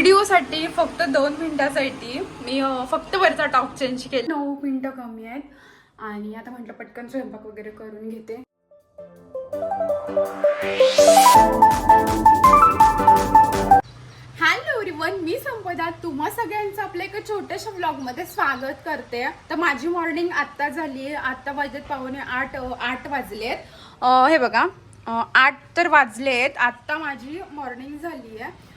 व्हिडिओसाठी फक्त दोन मिनटासाठी मी फक्त वरचा टॉप चेंज केला. नऊ मिनिटं कमी आहेत. आणि आता म्हटलं पटकन स्वयंपाक वगैरे करून घेते. हॅलो एव्हरीवन मी संपदा. तुम्हा सगळ्यांचं आपल्या एका छोट्याशा ब्लॉगमध्ये स्वागत करते. तर माझी मॉर्निंग आत्ता झाली आहे आत्ता वाजत पाहुणे आठ आठ वाजले आहेत हे बघा. आठ तर वाजले आहेत आत्ता माझी मॉर्निंग झाली आहे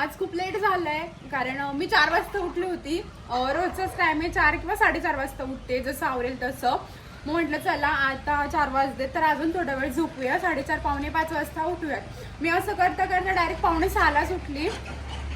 आज खूप लेट झालं आहे कारण मी चार वाजता उठली होती. रोजचाच टाइम आहे चार किंवा साडेचार वाजता उठते जसं आवरेल तसं. मग म्हटलं चला आता चार वाजले तर अजून थोडा वेळ झोपूया. साडेचार पावणे पाच वाजता उठूया मी असं करता करता डायरेक्ट पावणे सहालाच उठली.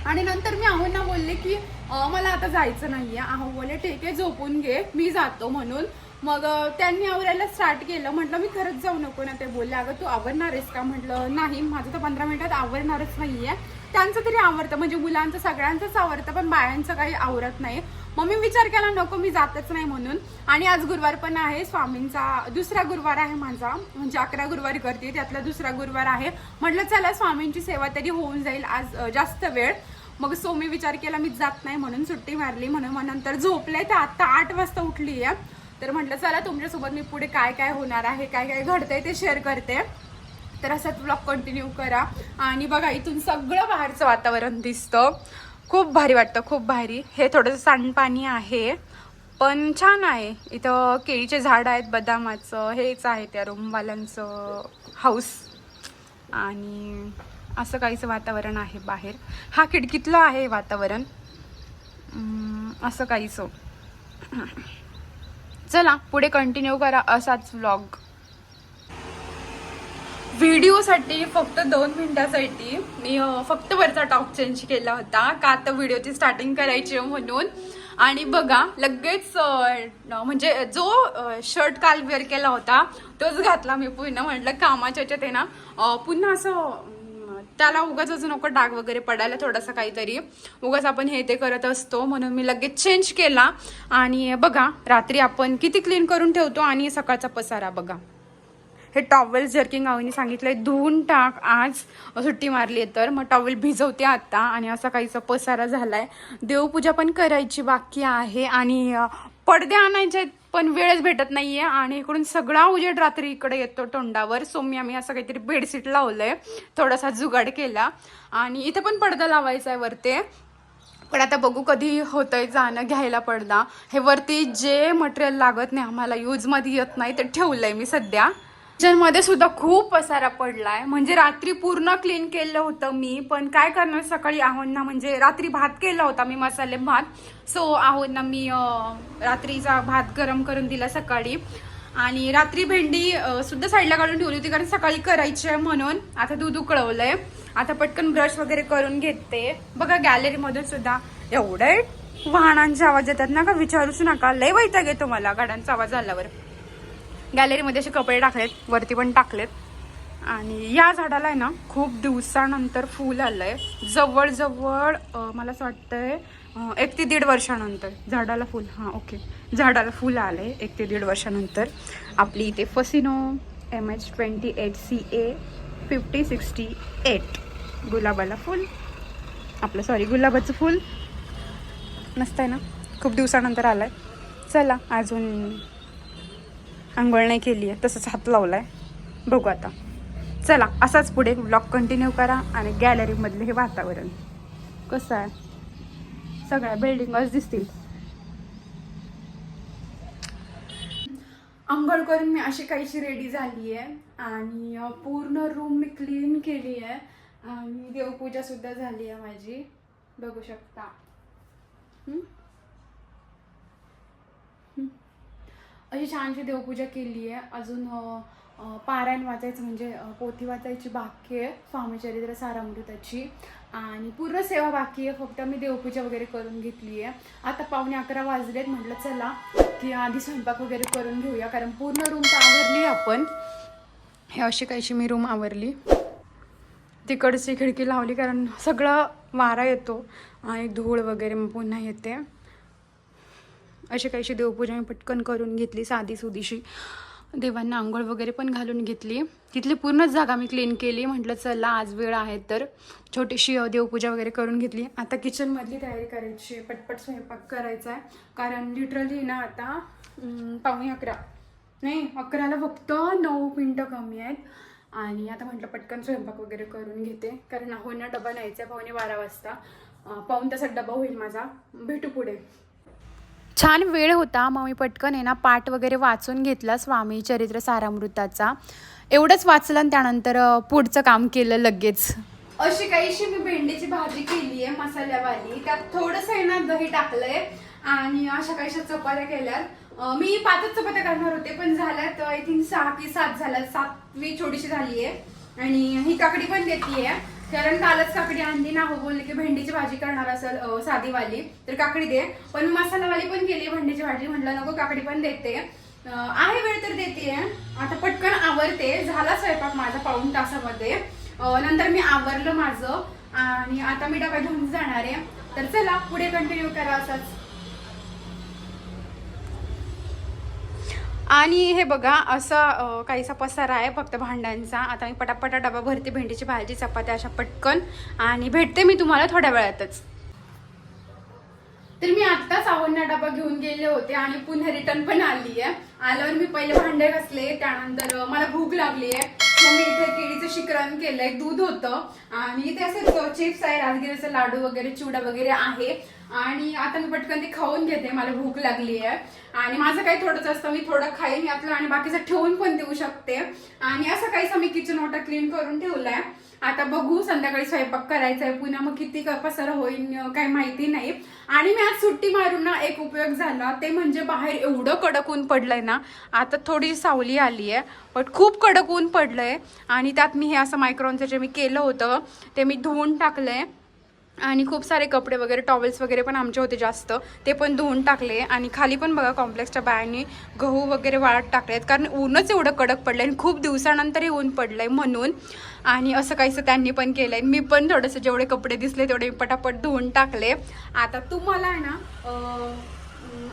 आणि नंतर मी आहोंना बोलले की मला आता जायचं नाहीये. आहो बोले ठीक आहे झोपून घे. मी जातो म्हणून. मग त्यांनी आवरायला स्टार्ट केलं. म्हटलं मी खरंच जाऊ नको ना. ते बोलले अगं तू आवरणार आहेस का? म्हटलं नाही माझं तर पंधरा मिनिटात आवरणारच नाही आहे त्यांचं तरी आवडतं म्हणजे मुलांचं सगळ्यांचंच आवडतं पण बायांचं काही आवरत नाही. मग मी विचार केला नको मी जातच नाही म्हणून. आणि आज गुरुवार पण आहे स्वामींचा दुसरा गुरुवार आहे माझा. म्हणजे अकरा गुरुवार करते त्यातला दुसरा गुरुवार आहे. म्हटलं चला स्वामींची सेवा तरी होऊन जाईल आज जास्त वेळ. मग सो मी विचार केला मी जात नाही म्हणून सुट्टी मारली म्हणून मग नंतर झोपले तर आत्ता आठ वाजता उठली आहे तर म्हटलं चला तुमच्यासोबत मी पुढे काय काय होणार आहे काय काय घडतंय ते शेअर करते. तर असाच ब्लॉग कंटिन्यू करा. आणि बघा इथून सगळं बाहेरचं वातावरण दिसतं. खूप भारी वाटतं खूप भारी. हे थोडंसं सांडपाणी आहे पण छान आहे. इथं केळीचे झाड आहेत बदामाचं हेच आहे त्या रूमवाल्यांचं हाऊस आणि असं काहीचं वातावरण आहे बाहेर. हा खिडकीतलं आहे वातावरण. असं काहीचं चला पुढे कंटिन्यू करा असाच व्लॉग व्हिडिओसाठी फक्त दोन मिनटासाठी मी फक्त वरचा टॉप चेंज केला होता. का आता व्हिडिओची स्टार्टिंग करायची आहे म्हणून? आणि बघा लगेच म्हणजे जो शर्ट काल वेअर केला होता तोच घातला मी. पुन्हा म्हटलं कामाच्या ह्याच्यात आहे ना पुन्हा असं त्याला उगाच अजून नको डाग वगैरे पडायला थोडासा काहीतरी. उगाच आपण हे ते करत असतो म्हणून मी लगेच चेंज केला. आणि बघा रात्री आपण किती क्लीन करून ठेवतो आणि सकाळचा पसारा बघा. हे टॉवेल जर्किंग आईने सांगितलंय धुवून टाक. आज सुट्टी मारली आहे तर. मग टॉवेल भिजवते आता आणि असा काहीचा पसारा झालाय. देवपूजा पण करायची बाकी आहे आणि पडदे आणायचे आहेत, पण वेळच भेटत नाहीये. आणि इकडून सगळा उजेड रात्री इकडे येतो तोंडावर. सो मी आम्ही असं काहीतरी बेडशीट लावलंय. थोडासा जुगाड केला. आणि इथे पण पडदा लावायचा आहे वरते. पण आता बघू कधी होतंय जाणं घ्यायला पडदा. हे वरती जे मटेरियल लागत नाही आम्हाला यूजमध्ये येत नाही ते ठेवलंय मी सध्या. किचनमध्ये सुद्धा खूप पसारा पडलाय. म्हणजे रात्री पूर्ण क्लीन केलं होतं मी पण काय करणार सकाळी आहोंना म्हणजे रात्री भात केला होता मी मसाले भात. सो आहोंना मी रात्रीचा भात गरम करून दिला सकाळी. आणि रात्री भेंडी सुद्धा साईडला काढून ठेवली होती कारण सकाळी करायची आहे म्हणून. आता दूध उकळवलंय. आता पटकन ब्रश वगैरे करून घेते. बघा गॅलरीमधून सुद्धा एवढे वाहनांचे आवाज येतात ना का विचारूच नका. लय वैताग येतो मला गाड्यांचा आवाज आल्यावर. गॅलरीमध्ये असे कपडे टाकलेत वरती पण टाकलेत. आणि या झाडाला आहे ना खूप दिवसानंतर फूल आहे जवळजवळ मला असं वाटतंय एक ते दीड वर्षानंतर झाडाला फूल हां ओके. झाडाला फूल आहे एक ते दीड वर्षानंतर. आपली इथे Fascino M H twenty eight C A fifty sixty eight. गुलाबाला फूल. आपलं सॉरी गुलाबाचं फूल. मस्त आहे ना? खूप दिवसानंतर आलं आहे चला अजून आंघोळ नाही केली आहे तसंच हात लावला आहे बघू आता. चला असाच पुढे ब्लॉग कंटिन्यू करा आणि गॅलरीमधले हे वातावरण. कसं आहे? सगळ्या बिल्डिंगच दिसतील. आंघोळ करून मी अशी काहीशी रेडी झाली आहे आणि पूर्ण रूम मी क्लीन केली आहे. आणि देवपूजा सुद्धा झाली आहे माझी. बघू शकता. अशी छानशी देवपूजा केली आहे. अजून पारायण वाचायचं म्हणजे पोथी वाचायची बाकी आहे स्वामीचरित्र सारामृताची. आणि पूर्ण सेवा बाकी आहे फक्त मी देवपूजा वगैरे करून घेतली आहे. आता पावणे अकरा वाजलेत म्हटलं चला की आधी स्वयंपाक वगैरे करून घेऊया कारण पूर्ण रूम तर आवरली आपण. हे अशी काहीशी मी रूम आवरली. तिकडची खिडकी लावली कारण सगळं वारा येतो. आणि धूळ वगैरे मग पुन्हा येते. अशी काहीशी देवपूजा मी पटकन करून घेतली साधी सुधीशी. देवांना आंघोळ वगैरे पण घालून घेतली. तिथली पूर्णच जागा मी क्लीन केली. म्हटलं चला आज वेळ आहे. तर छोटीशी देवपूजा वगैरे करून घेतली. आता किचनमधली तयारी करायची आहे. पटपट स्वयंपाक करायचा आहे. कारण लिटरली ना आता पाहुणे पावणे अकरा. नाही अकराला फक्त नऊ मिनटं कमी आहेत. आणि आता म्हटलं पटकन स्वयंपाक वगैरे करून घेते. कारण ना डबा न्यायचा आहे पावणे बारा वाजता. अं, तासात डबा होईल माझा. भेटू पुढे. छान वेळ होता. मग मी पटकन आहे ना पाठ वगैरे वाचून घेतला स्वामी चरित्र सारामृताचा. एवढंच वाचलं आणि त्यानंतर पुढचं काम केलं लगेच. अशी काहीशी मी भेंडीची भाजी केली आहे मसाल्यावाली. त्यात थोडंसं आहे ना दही टाकलंय आणि अशा काहीशा चपात्या केल्यात. मी पाचच चपात्या करणार होते पण झाल्यात आय थिंक सहा की सात झाल्यात. सातवी छोटीशी झाली आहे आणि ही काकडी पण देते कारण कालच काकडी आणली ना हो बोलली की भेंडीची भाजी करणार असेल साधीवाली. तर काकडी दे. पण मसालावाली पण केली भेंडीची भाजी. म्हटलं नको काकडी पण देते. आहे वेळ तर देते आता पटकन आवरते. झाला स्वयंपाक माझा पाऊण तासामध्ये. नंतर मी आवरलं माझं. आणि आता मी डबा घेऊन जाणार आहे. तर चला पुढे कंटिन्यू करा असंच. आणि हे बघा असा काहीसा पसारा आहे फक्त भांड्यांचा. आता मी पटापटा डबा भरते भेंडीची भाजी चपात्या अशा पटकन. आणि भेटते मी तुम्हाला थोड्या वेळातच. तर मी आत्ताच आवडणा डबा घेऊन गेले होते आणि पुन्हा रिटर्न पण आली आहे. आल्यावर मी पहिले भांडे घासले त्यानंतर मला भूक लागली आहे. मग मी इथे केळीचं शिकरण केलंय दूध होतं. आणि इथे असे चिप्स आहे राजगिरीचे लाडू वगैरे चिवडा वगैरे आहे. आणि आता मी पटकन ते खाऊन घेते मला भूक लागली आहे. आणि माझं काही थोडंच असतं मी थोडं खाईन यातलं आणि बाकीचं ठेवून पण देऊ शकते. आणि असं काहीच मी किचन ओटा क्लीन करून ठेवलाय. आता बघू संध्याकाळी स्वयंपाक करायचा आहे पुन्हा मग किती क- पसारा होईल काही माहिती नाही. आणि मी आज सुट्टी मारून ना एक उपयोग झाला. ते म्हणजे बाहेर एवढं कडक ऊन पडलंय ना आता थोडी सावली आली आहे. बट खूप कडक ऊन पडलंय. आणि त्यात मी हे असं मायक्रॉनचं जे मी केलं होतं ते मी धुवून टाकलंय. आणि खूप सारे कपडे वगैरे टॉवेल्स वगैरे पण आमचे होते जास्त. ते पण धुवून टाकले आणि खाली पण बघा कॉम्प्लेक्सच्या बायांनी गहू वगैरे वाळत टाकलेत. कारण ऊनच एवढं कडक पडलं आणि खूप दिवसानंतरही ऊन पडलं आहे म्हणून. आणि असं काहीसं त्यांनी पण केलं आहे मी पण थोडंसं जेवढे कपडे दिसले तेवढे मी पटापट धुवून टाकले. आता तुम्हाला आहे ना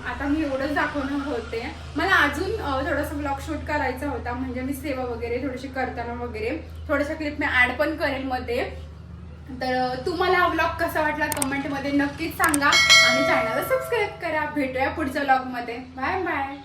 आता मी एवढंच दाखवणं होते. मला अजून थोडासा थोडंसं ब्लॉग शूट करायचा होता. म्हणजे मी सेवा वगैरे थोडीशी करताना वगैरे. थोड्याशा क्लिप मी ऍड पण करेल मध्ये. तर तुम्हाला हा ब्लॉग कसा वाटला कमेंटमध्ये नक्कीच सांगा आणि चॅनलला सबस्क्राईब करा. भेटूया पुढच्या ब्लॉगमध्ये बाय बाय